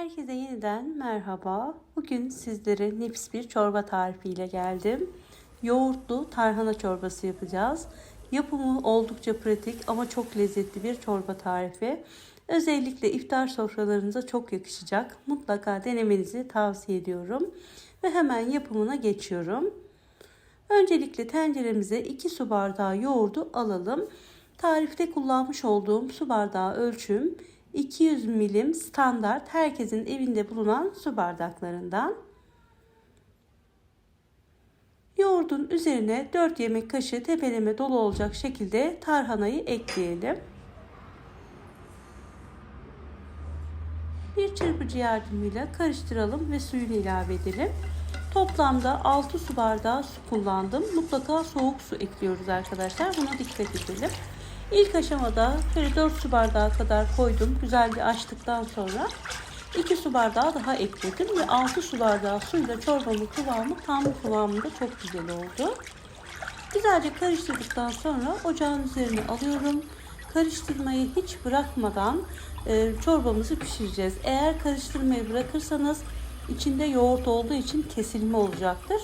Herkese yeniden merhaba. Bugün sizlere nefis bir çorba tarifiyle geldim. Yoğurtlu tarhana çorbası yapacağız. Yapımı oldukça pratik ama çok lezzetli bir çorba tarifi. Özellikle iftar sofralarınıza çok yakışacak. Mutlaka denemenizi tavsiye ediyorum. Ve hemen yapımına geçiyorum. Öncelikle tenceremize 2 su bardağı yoğurdu alalım. Tarifte kullanmış olduğum su bardağı ölçüm 200 milim standart herkesin evinde bulunan su bardaklarından. Yoğurdun üzerine 4 yemek kaşığı tepeleme dolu olacak şekilde tarhanayı ekleyelim. Bir çırpıcı yardımıyla karıştıralım ve suyunu ilave edelim. Toplamda 6 su bardağı su kullandım. Mutlaka soğuk su ekliyoruz arkadaşlar. Buna dikkat edelim. İlk aşamada şöyle 4 su bardağı kadar koydum. Güzelce açtıktan sonra 2 su bardağı daha ekledim ve 6 su bardağı suyla çorbamın kıvamı tam kıvamında çok güzel oldu. Güzelce karıştırdıktan sonra ocağın üzerine alıyorum. Karıştırmayı hiç bırakmadan e, çorbamızı pişireceğiz. Eğer karıştırmayı bırakırsanız içinde yoğurt olduğu için kesilme olacaktır.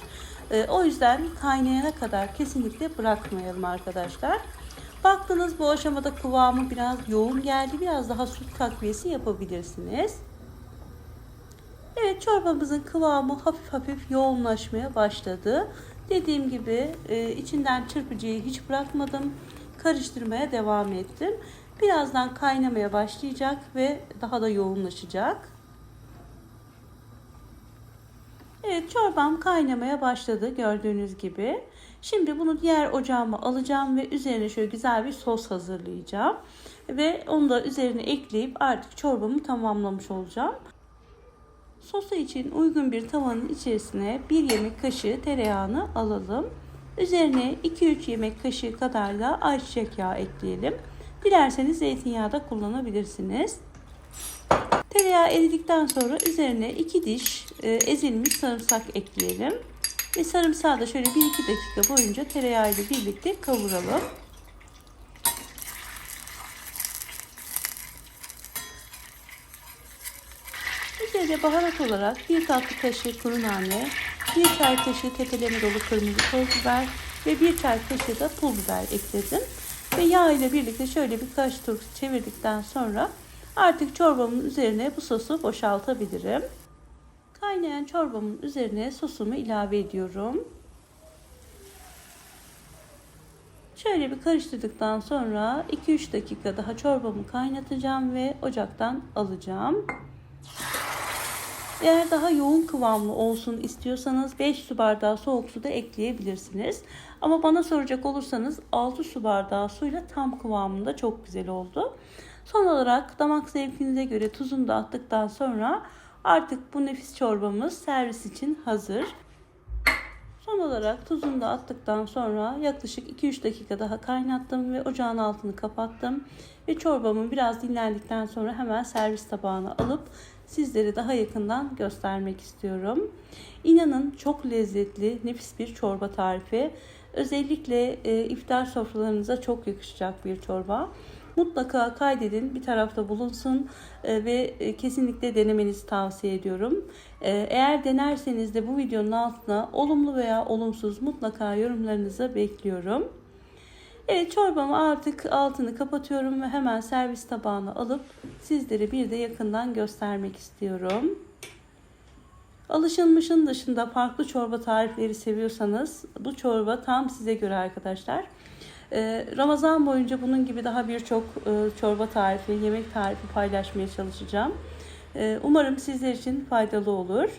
E, o yüzden kaynayana kadar kesinlikle bırakmayalım arkadaşlar. Baktınız bu aşamada kıvamı biraz yoğun geldi. Biraz daha süt takviyesi yapabilirsiniz. Evet çorbamızın kıvamı hafif hafif yoğunlaşmaya başladı. Dediğim gibi e, içinden çırpıcıyı hiç bırakmadım. Karıştırmaya devam ettim. Birazdan kaynamaya başlayacak ve daha da yoğunlaşacak. Evet çorbam kaynamaya başladı gördüğünüz gibi. Şimdi bunu diğer ocağıma alacağım ve üzerine şöyle güzel bir sos hazırlayacağım. Ve onu da üzerine ekleyip artık çorbamı tamamlamış olacağım. Sosu için uygun bir tavanın içerisine 1 yemek kaşığı tereyağını alalım. Üzerine 2-3 yemek kaşığı kadar da ayçiçek yağı ekleyelim. Dilerseniz zeytinyağı da kullanabilirsiniz. Tereyağı eridikten sonra üzerine 2 diş ezilmiş sarımsak ekleyelim. Ve sarımsağı da şöyle 1-2 dakika boyunca tereyağı ile birlikte kavuralım. Üzerine baharat olarak 1 tatlı kaşığı kuru nane, 1 çay kaşığı tepeleme dolu kırmızı toz biber ve 1 çay kaşığı da pul biber ekledim. Ve yağ ile birlikte şöyle birkaç tur çevirdikten sonra artık çorbamın üzerine bu sosu boşaltabilirim. Kaynayan çorbamın üzerine sosumu ilave ediyorum. Şöyle bir karıştırdıktan sonra 2-3 dakika daha çorbamı kaynatacağım ve ocaktan alacağım. Eğer daha yoğun kıvamlı olsun istiyorsanız 5 su bardağı soğuk su da ekleyebilirsiniz. Ama bana soracak olursanız 6 su bardağı suyla tam kıvamında çok güzel oldu. Son olarak damak zevkinize göre tuzunu da attıktan sonra Artık bu nefis çorbamız servis için hazır. Son olarak tuzunu da attıktan sonra yaklaşık 2-3 dakika daha kaynattım ve ocağın altını kapattım. Ve çorbamı biraz dinlendikten sonra hemen servis tabağına alıp sizlere daha yakından göstermek istiyorum. İnanın çok lezzetli, nefis bir çorba tarifi. Özellikle e, iftar sofralarınıza çok yakışacak bir çorba mutlaka kaydedin bir tarafta bulunsun e, ve e, kesinlikle denemenizi tavsiye ediyorum. E, eğer denerseniz de bu videonun altına olumlu veya olumsuz mutlaka yorumlarınızı bekliyorum. Evet çorbamı artık altını kapatıyorum ve hemen servis tabağına alıp sizlere bir de yakından göstermek istiyorum. Alışılmışın dışında farklı çorba tarifleri seviyorsanız bu çorba tam size göre arkadaşlar. Ee, Ramazan boyunca bunun gibi daha birçok e, çorba tarifi, yemek tarifi paylaşmaya çalışacağım. Ee, umarım sizler için faydalı olur.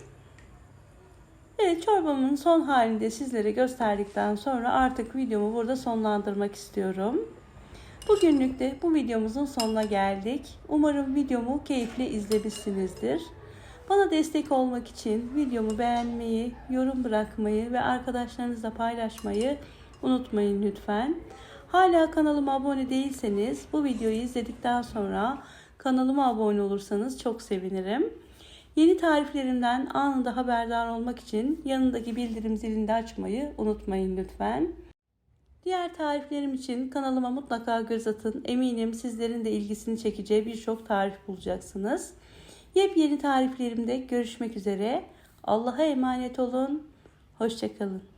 Evet çorbamın son halinde sizlere gösterdikten sonra artık videomu burada sonlandırmak istiyorum. Bugünlük de bu videomuzun sonuna geldik. Umarım videomu keyifle izlemişsinizdir. Bana destek olmak için videomu beğenmeyi, yorum bırakmayı ve arkadaşlarınızla paylaşmayı unutmayın lütfen. Hala kanalıma abone değilseniz bu videoyu izledikten sonra kanalıma abone olursanız çok sevinirim. Yeni tariflerimden anında haberdar olmak için yanındaki bildirim zilini de açmayı unutmayın lütfen. Diğer tariflerim için kanalıma mutlaka göz atın. Eminim sizlerin de ilgisini çekeceği birçok tarif bulacaksınız. Yepyeni tariflerimde görüşmek üzere. Allah'a emanet olun. Hoşçakalın.